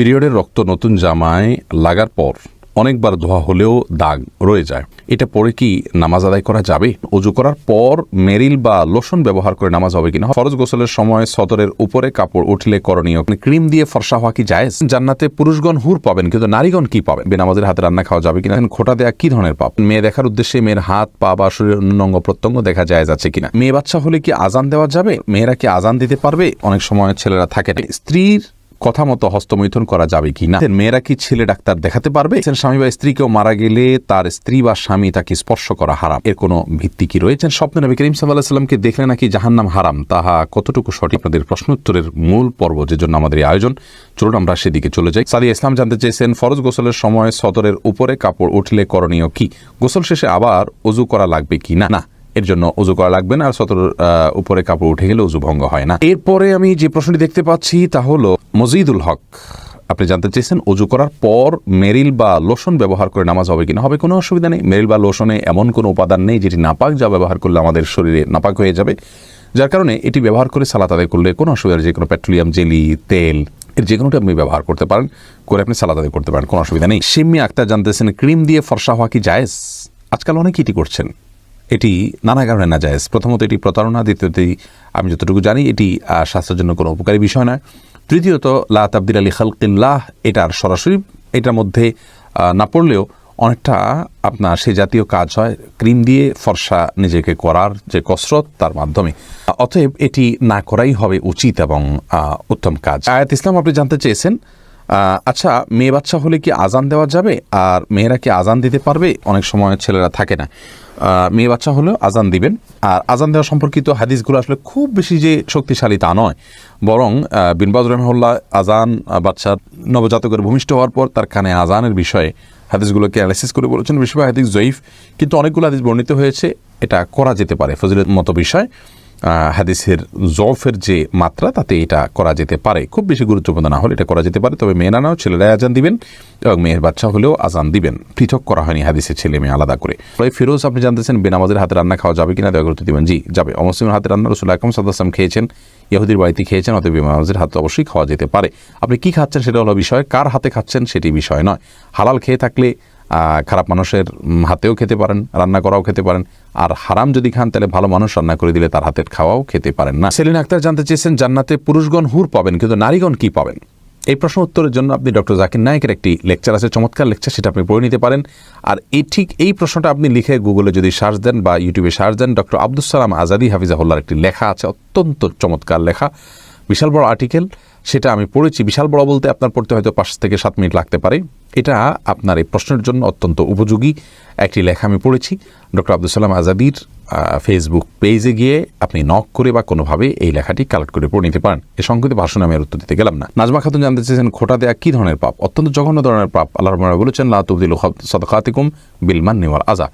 পিরিয়ডের রক্ত নতুন জামায় লাগার পর অনেকবার ধোয়া হলেও দাগ রয়ে যায়। এটা পরে কি নামাজ আদায় করা যাবে? অজু করার পর মেরিল বা লোশন ব্যবহার করে নামাজ হবে কিনা? ফরজ গোসলের সময় সদরের উপরে কাপড় উঠলে করণীয় ক্রিম দিয়ে ফর্সা হওয়া কি যায় জান্নাতে পুরুষগণ হুর পাবেন, কিন্তু নারীগণ কি পাবেন? বেনামাজের হাতে রান্না খাওয়া যাবে কিনা? খোটা দেয়া কি ধরনের পাপ? মেয়ে দেখার উদ্দেশ্যে মেয়ের হাত, পা বা শরীরের অন্য অঙ্গ প্রত্যঙ্গ দেখা যায় যাচ্ছে কিনা? মেয়ে বাচ্চা হলে কি আজান দেওয়া যাবে? মেয়েরা কি আজান দিতে পারবে? অনেক সময় ছেলেরা থাকে না। স্ত্রীর কথা মতো হস্তমৈথুন করা যাবে কি না? মেয়েরা কি ছেলে ডাক্তার দেখাতে পারবে? স্বামী বা স্ত্রী কেউ মারা গেলে তার স্ত্রী বা স্বামী তাকে স্পর্শ করা হারাম। এর কোনো ভিত্তি কি রয়েছেন স্বপ্নে নবী করিম সাল্লাহ সাল্লামকে দেখলে নাকি জাহান্নাম হারাম। তাহা কতটুকু সঠিক আপনাদের প্রশ্নোত্তরের মূল পর্ব যে জন্য আমাদের এই আয়োজন। চলুন আমরা সেদিকে চলে যাই। সাদিয়া ইসলাম জানতে চেয়েছেন, ফরজ গোসলের সময় সদরের উপরে কাপড় উঠলে করণীয় কি? গোসল শেষে আবার অজু করা লাগবে কি না? না। এর জন্য উজু করা লাগবে না, আর সতর উপরে কাপড় উঠে গেলে উজু ভঙ্গ হয় না। এরপরে আমি যে প্রশ্নটি দেখতে পাচ্ছি তা হলো মজিদুল হক, আপনি জানতে চেয়েছেন উজু করার পর মেরিল বা লোশন ব্যবহার করে নামাজ হবে কিনা? হবে, কোনো অসুবিধা নেই। মেরিল বা লোশনে এমন কোনো উপাদান নেই যেটি নাপাক যা ব্যবহার করলে আমাদের শরীরে নাপাক হয়ে যাবে। যার কারণে এটি ব্যবহার করে সালাত আদায় করলে কোনো অসুবিধা। যে কোনো পেট্রোলিয়াম, জেলি, তেল, এর যে কোনোটা আপনি ব্যবহার করতে পারেন, করে আপনি সালাদ আদায় করতে পারেন, কোনো অসুবিধা নেই। সিম্মি আক্তার জানতেছেন, ক্রিম দিয়ে ফর্সা হওয়া কি জায়েজ? আজকাল অনেকেই এটি করছেন। এটি নানা কারণে না যায় প্রথমত এটি প্রতারণা, দ্বিতীয়ত আমি যতটুকু জানি, এটি স্বাস্থ্যের জন্য কোনো উপকারী বিষয় নয়। তৃতীয়ত, লা তাবদিল আলী খালকিল্লাহ, এটার সরাসরি, এটার মধ্যে না পড়লেও অনেকটা আপনার সে জাতীয় কাজ হয়, ক্রিম দিয়ে ফর্সা নিজেকে করার যে কসরত, তার মাধ্যমে। অতএব এটি না করাই হবে উচিত এবং উত্তম কাজ। আয়াত ইসলাম আপনি জানতে চেয়েছেন আচ্ছা মেয়ে বাচ্চা হলে কি আজান দেওয়া যাবে? আর মেয়েরা কি আজান দিতে পারবে? অনেক সময় ছেলেরা থাকে না। মেয়ে বাচ্চা হলেও আজান দিবেন। আর আজান দেওয়া সম্পর্কিত হাদিসগুলো আসলে খুব বেশি যে শক্তিশালী তা নয়। বরং বিনবাজ রহমল্লা আজান বাচ্চার নবজাতকের ভূমিষ্ঠ হওয়ার পর তার কানে আজানের বিষয়ে হাদিসগুলোকে অ্যানালাইসিস করে বলেছেন। বেশিরভাগ হাদিস জয়ীফ, কিন্তু অনেকগুলো হাদিস বর্ণিত হয়েছে। এটা করা যেতে পারে, ফজিলত মতো বিষয়। হাদিসের জফের যে মাত্রা, তাতে এটা করা যেতে পারে। খুব বেশি গুরুত্বপূর্ণ না হলে এটা করা যেতে পারে, তবে মেয়েরা নাও ছেলেরাই আজান দিবেন এবং মেয়ের বাচ্চা হলেও আজান দিবেন। পৃথক করা হয়নি হাদিসের ছেলে মেয়ে আলাদা করে। তবে ফিরোজ, আপনি জানতেছেন বেনামাজের হাতে রান্না খাওয়া যাবে কিনা, দয়া গুরুত্ব দিবেন জি, যাবে। অমুসলিমের হাতে রান্না রসুল আকরম সাদাম খেয়েছেন ইহুদির বাড়িতে খেয়েছেন, অতএব বেনামাজের হাতে অবশ্যই খাওয়া যেতে পারে। আপনি কি খাচ্ছেন সেটা হলো বিষয়, কার হাতে খাচ্ছেন সেটি বিষয় নয়। হালাল খেয়ে থাকলে খারাপ মানুষের হাতেও খেতে পারেন, রান্না করাও খেতে পারেন। আর হারাম যদি খান, তাহলে ভালো মানুষ রান্না করে দিলে তার হাতের খাওয়াও খেতে পারেন না। সেলিন আক্তার জানতে চেয়েছেন, জান্নাতে পুরুষগণ হুর পাবেন, কিন্তু নারীগণ কি পাবেন? এই প্রশ্ন উত্তরের জন্য আপনি ডক্টর জাকির নায়কের একটি লেকচার আছে, চমৎকার লেকচার, সেটা আপনি পড়ে নিতে পারেন। আর এই ঠিক এই প্রশ্নটা আপনি লিখে গুগলে যদি সার্চ দেন বা ইউটিউবে সার্চ দেন, ডক্টর আব্দুল সালাম আজাদি হাফিজাহুল্লার একটি লেখা আছে, অত্যন্ত চমৎকার লেখা, বিশাল বড় আর্টিকেল। সেটা আমি পড়েছি। বিশাল বড় বলতে আপনার পড়তে হয়তো পাঁচ থেকে সাত মিনিট লাগতে পারে। এটা আপনার এই প্রশ্নের জন্য অত্যন্ত উপযোগী একটি লেখা আমি পড়েছি। ডক্টর আব্দুল সালাম আজাদির ফেসবুক পেজে গিয়ে আপনি নক করে বা কোনোভাবে এই লেখাটি কালেক্ট করে পড়ে নিতে পারেন। এ সংক্ষিপ্ত ভাষণে আমি আর উত্তর দিতে গেলাম না। নাজমা খাতুন জানতে চেয়েছেন, খোটা দেয়া কী ধরনের পাপ? অত্যন্ত জঘন্য ধরনের পাপ। আল্লাহ রহমান বলেছেন, লা তুবদিল সদকাতিকুম বিলমান নেওয়ার আজা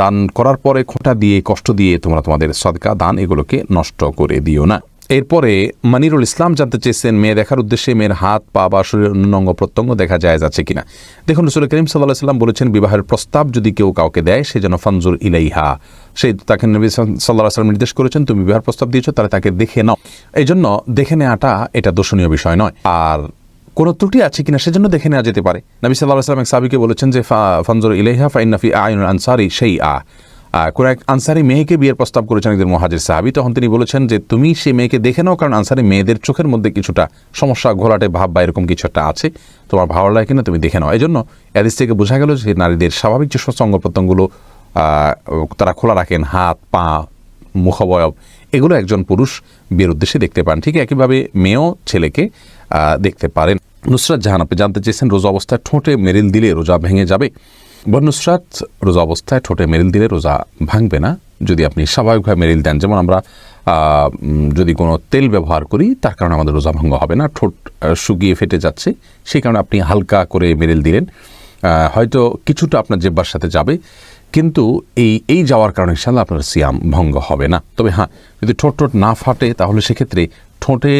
দান করার পরে খোঁটা দিয়ে, কষ্ট দিয়ে তোমরা তোমাদের সদকা দান এগুলোকে নষ্ট করে দিও না। এরপরে মানিরুল ইসলাম জানতে চেয়েছেন, মেয়ে দেখার উদ্দেশ্যে মেয়ের হাত, পা বা শরীরের অন্য অঙ্গ প্রত্যঙ্গ দেখা যায়, যাচ্ছে কিনা। দেখুন রসুল করিম সাল্লাহ সাল্লাম বলেছেন, বিবাহের প্রস্তাব যদি কেউ কাউকে দেয়, সে যেন ফনজুর ইলাইহা। সেই তাকে নবী সাল্লাহ সাল্লাম নির্দেশ করেছেন, তুমি বিবাহের প্রস্তাব দিয়েছ, তাহলে তাকে দেখে নাও। এই জন্য দেখে নেওয়াটা, এটা দর্শনীয় বিষয় নয়। আর কোনো ত্রুটি আছে কিনা, সেজন্য দেখে নেওয়া যেতে পারে। নবী সাল্লাহ সাল্লাম এক সাবিকে বলেছেন যে ফনজুর ইলাইহা ফাইনাফি আইন আনসারি সেই আ কোন এক আনসারি মেয়েকে বিয়ের প্রস্তাব করেছেন একজন মহাজির সাহাবি। তখন তিনি বলেছেন যে, তুমি সেই মেয়েকে দেখে নাও, কারণ আনসারি মেয়েদের চোখের মধ্যে কিছুটা সমস্যা, ঘোলাটে ভাব বা এরকম কিছু একটা আছে। তোমার ভালো লাগে কিনা তুমি দেখে নাও। এই জন্য এদিস থেকে বোঝা গেল যে, নারীদের স্বাভাবিক যে সঙ্গ প্রত্যঙ্গগুলো তারা খোলা রাখেন, হাত, পা, মুখাবয়ব, এগুলো একজন পুরুষ বিয়ের উদ্দেশ্যে দেখতে পান। ঠিক একইভাবে মেয়েও ছেলেকে দেখতে পারেন। নুসরাত জাহান আপনি জানতে চেয়েছেন, রোজা অবস্থায় ঠোঁটে মেরিল দিলে রোজা ভেঙে যাবে। বনুসরাত রোজা অবস্থায় ঠোঁটে মেরিল দিলে রোজা ভাঙবে না। যদি আপনি স্বাভাবিকভাবে মেরিল দেন, যেমন আমরা যদি কোনো তেল ব্যবহার করি, তার কারণে আমাদের রোজা ভঙ্গ হবে না, ঠোঁট শুকিয়ে ফেটে যাচ্ছে, সেই কারণে আপনি হালকা করে মেরিল দিলেন। হয়তো কিছুটা আপনার জেব্বার সাথে যাবে কিন্তু এই এই যাওয়ার কারণে ইনশাল্লাহ আপনার সিয়াম ভঙ্গ হবে না। তবে হ্যাঁ যদি ঠোঁট ঠোঁট না ফাটে তাহলে সেক্ষেত্রে ঠোঁটে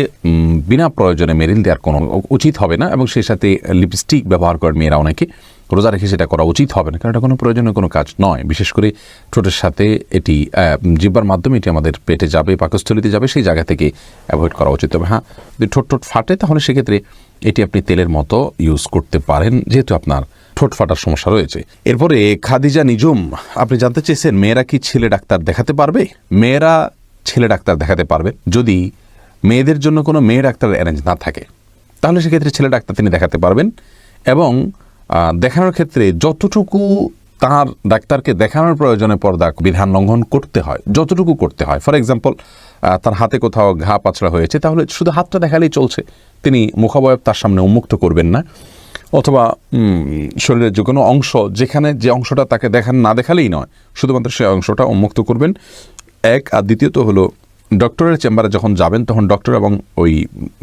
বিনা প্রয়োজনে মেরিল দেওয়ার কোনো উচিত হবে না এবং সেই সাথে লিপস্টিক ব্যবহার করেন মেয়েরা অনেকে। রোজা রেখে সেটা করা উচিত হবে না কারণ এটা কোনো প্রয়োজনীয় কোনো কাজ নয়। বিশেষ করে ঠোঁটের সাথে এটি আহ, জিহ্বার মাধ্যমে এটি আমাদের পেটে যাবে পাকস্থলিতে যাবে সেই জায়গা থেকে অ্যাভয়েড করা উচিত। তবে হ্যাঁ যদি ঠোঁট ঠোঁট ফাটে তাহলে সেক্ষেত্রে এটি আপনি তেলের মতো ইউজ করতে পারেন যেহেতু আপনার ঠোঁট ফাটার সমস্যা রয়েছে। এরপরে খাদিজা নিজুম, আপনি জানতে চেয়েছেন মেয়েরা কি ছেলে ডাক্তার দেখাতে পারবে? মেয়েরা ছেলে ডাক্তার দেখাতে পারবে যদি মেয়েদের জন্য কোনো মেয়ে ডাক্তার অ্যারেঞ্জ না থাকে। তাহলে সেক্ষেত্রে ছেলে ডাক্তার তিনি দেখাতে পারবেন এবং দেখানোর ক্ষেত্রে যতটুকু তার ডাক্তারকে দেখানোর প্রয়োজনে পর্দা বিধান লঙ্ঘন করতে হয়, যতটুকু করতে হয়। ফর এক্সাম্পল তার হাতে কোথাও ঘা পাচড়া হয়েছে, তাহলে শুধু হাতটা দেখালেই চলছে। তিনি মুখাবয়ব তার সামনে উন্মুক্ত করবেন না। অথবা শরীরের যে কোনো অংশ, যেখানে যে অংশটা তাকে দেখান না দেখালেই নয়, শুধুমাত্র সেই অংশটা উন্মুক্ত করবেন। এক, আর দ্বিতীয়ত হলো, ডক্টরের চেম্বারে যখন যাবেন, তখন ডক্টর এবং ওই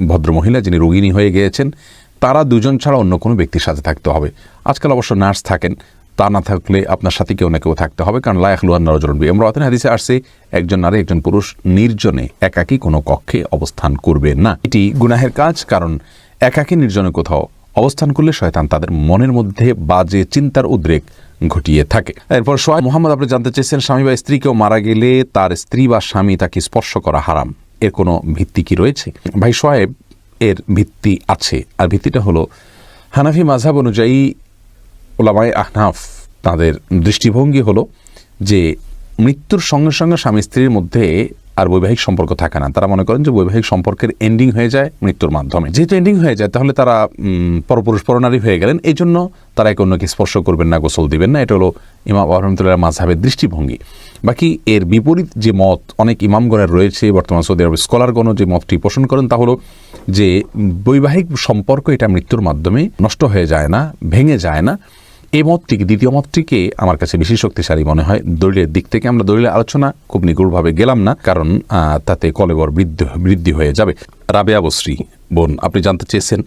ভদ্রমহিলা যিনি রোগিণী হয়ে গিয়েছেন, তারা দুজন ছাড়া অন্য কোনো ব্যক্তির সাথে থাকতে হবে। আজকাল অবশ্য নার্স থাকেন, তা না থাকলে আপনার সাথে কেউ না কেউ থাকতে হবে, কারণ লায়াখলুয়ান নজরুল বি আমরা অতন হাদিসে আসছে, একজন নারী, একজন পুরুষ নির্জনে একাকী কোনো কক্ষে অবস্থান করবে না। এটি গুনাহের কাজ, কারণ একাকী নির্জনে কোথাও অবস্থান করলে শয়তান তাদের মনের মধ্যে বাজে চিন্তার উদ্রেক ঘটিয়ে থাকে। এরপর সোহাই মোহাম্মদ, আপনি জানতে চেয়েছেন, স্বামী বা স্ত্রী কেউ মারা গেলে তার স্ত্রী বা স্বামী তাকে স্পর্শ করা হারাম। এর কোনো ভিত্তি কি রয়েছে? ভাই সোহেব এর ভিত্তি আছে। আর ভিত্তিটা হলো, হানাফি মাঝহাব অনুযায়ী ওলামায় আহনাফ তাদের দৃষ্টিভঙ্গি হলো যে, মৃত্যুর সঙ্গে সঙ্গে স্বামী স্ত্রীর মধ্যে আর বৈবাহিক সম্পর্ক থাকে না। তারা মনে করেন যে বৈবাহিক সম্পর্কের এন্ডিং হয়ে যায় মৃত্যুর মাধ্যমে। যেহেতু এন্ডিং হয়ে যায়, তাহলে তারা পরপুরুষ পরনারী হয়ে গেলেন। এই জন্য তারা একে অন্যকে স্পর্শ করবেন না, গোসল দিবেন না। এটা হলো ইমাম আহমদুল্লাহ মাঝহাবের দৃষ্টিভঙ্গি। বাকি এর বিপরীত যে মত, অনেক ইমামগণের রয়েছে, বর্তমান সৌদি আরবের স্কলারগণও যে মতটি পোষণ করেন, তা হলো যে বৈবাহিক সম্পর্ক এটা মৃত্যুর মাধ্যমে নষ্ট হয়ে যায় না, ভেঙে যায় না। এই মতটিকে, দ্বিতীয় মতটিকে আমার কাছে বেশি শক্তিশালী মনে হয়। দলিলের দিক থেকে আমরা দলিলের আলোচনা খুব নিগুড়ভাবে গেলাম না, কারণ তাতে কলেবর বৃদ্ধি বৃদ্ধি হয়ে যাবে। রাবেয়া বশ্রী বোন, আপনি জানতে চেয়েছেন,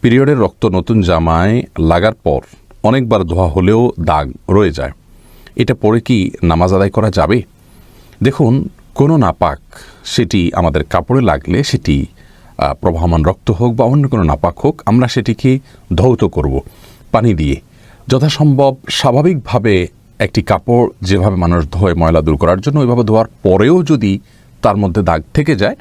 পিরিয়ডের রক্ত নতুন জামায় লাগার পর অনেকবার ধোয়া হলেও দাগ রয়ে যায়। এটা পরে কি নামাজ আদায় করা যাবে? দেখুন, কোনো নাপাক সেটি আমাদের কাপড়ে লাগলে সেটি প্রবাহমান রক্ত হোক বা অন্য কোনো নাপাক হোক, আমরা সেটিকে ধৌত করব, পানি দিয়ে। যথাসম্ভব স্বাভাবিকভাবে একটি কাপড় যেভাবে মানুষ ধোয় ময়লা দূর করার জন্য ওইভাবে ধোয়ার পরেও যদি তার মধ্যে দাগ থেকে যায়,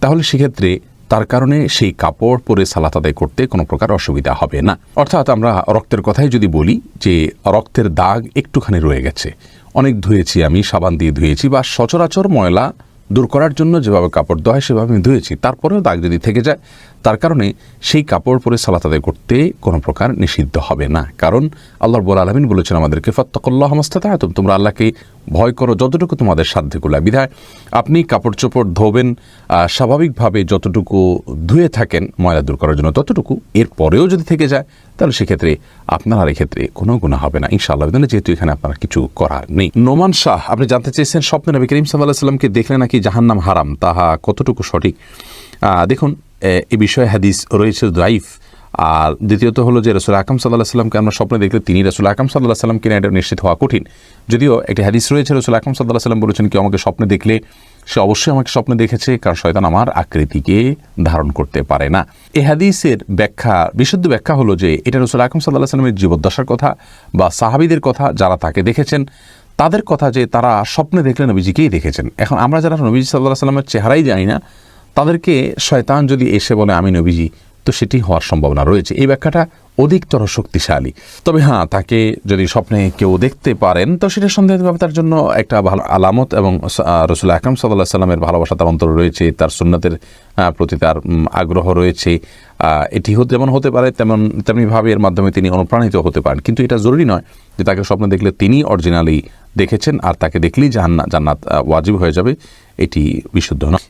তাহলে সেক্ষেত্রে তার কারণে সেই কাপড় পরে সালাত আদায় করতে কোনো প্রকার অসুবিধা হবে না। অর্থাৎ আমরা রক্তের কথাই যদি বলি যে রক্তের দাগ একটুখানি রয়ে গেছে। অনেক ধুয়েছি আমি, সাবান দিয়ে ধুয়েছি বা সচরাচর ময়লা দূর করার জন্য যেভাবে কাপড় ধোয়া হয় সেভাবে আমি ধুয়েছি, তারপরেও দাগ যদি থেকে যায় তার কারণে সেই কাপড় পরে সালাত আদায় করতে কোনো প্রকার নিষিদ্ধ হবে না। কারণ আল্লাহর বল আলমিন বলেছেন আমাদেরকে, ফত্তকল্লাহ মস্তাতা তোমরা আল্লাহকে ভয় করো যতটুকু তোমাদের সাধ্য কুলা বিধায় আপনি কাপড় চোপড় ধোবেন স্বাভাবিকভাবে যতটুকু ধুয়ে থাকেন ময়লা দূর করার জন্য ততটুকু, এর পরেও যদি থেকে যায়, তাহলে সেক্ষেত্রে আপনার আর এক্ষেত্রে কোনো গুণা হবে না। ইনশাআল্লাহ, বিধানে যেহেতু এখানে আপনার কিছু করার নেই। নোমান শাহ, আপনি জানতে চেয়েছেন, স্বপ্নে নবী করিম সাল্লাহ সাল্লামকে দেখলে নাকি জাহান্নাম হারাম, তাহা কতটুকু সঠিক? দেখুন এ বিষয়ে হাদিস রয়েছে দ্রাইফ আর দ্বিতীয়ত হলো যে রসুল আকাম সাল্লাহ সাল্লামকে আমরা স্বপ্নে দেখলে তিনি রসুল আকাম সাল্লাহ সাল্লাম কিনা এটা নিশ্চিত হওয়া কঠিন। যদিও একটি হাদিস রয়েছে, রসুল আকাম সাল্লাহ সাল্লাম বলেছেন কি আমাকে স্বপ্নে দেখলে, সে অবশ্যই আমাকে স্বপ্নে দেখেছে, কারণ শয়তান আমার আকৃতিকে ধারণ করতে পারে না। এ হাদিসের ব্যাখ্যা, বিশুদ্ধ ব্যাখ্যা হলো যে এটা রসুল আকাম সাল্লাহ সাল্লামের জীবদ্দশার কথা বা সাহাবিদের কথা যারা তাকে দেখেছেন, তাদের কথা যে তারা স্বপ্নে দেখলে নবীজিকেই দেখেছেন। এখন আমরা যারা নবীজি সাল্লাহ সাল্লামের চেহারাই জানি না তাদেরকে শয়তান যদি এসে বলে, আমি নবীজি, তো সেটি হওয়ার সম্ভাবনা রয়েছে। এই ব্যাখ্যাটা অধিকতর শক্তিশালী। তবে হ্যাঁ তাকে যদি স্বপ্নে কেউ দেখতে পারেন, তো সেটা সন্দেহভাবে তার জন্য একটা ভালো আলামত এবং রসুল আকরম সাল্লাহ সাল্লামের ভালোবাসা তার অন্তর রয়েছে, তার সুন্নতের প্রতি তার আগ্রহ রয়েছে। এটি যেমন হতে পারে, তেমন, তেমনিভাবে এর মাধ্যমে তিনি অনুপ্রাণিত হতে পারেন। কিন্তু এটা জরুরি নয় যে তাকে স্বপ্নে দেখলে তিনি অরিজিনালি দেখেছেন আর তাকে দেখলেই জান্নাত জান্নাত ওয়াজিব হয়ে যাবে, এটি বিশুদ্ধ নয়।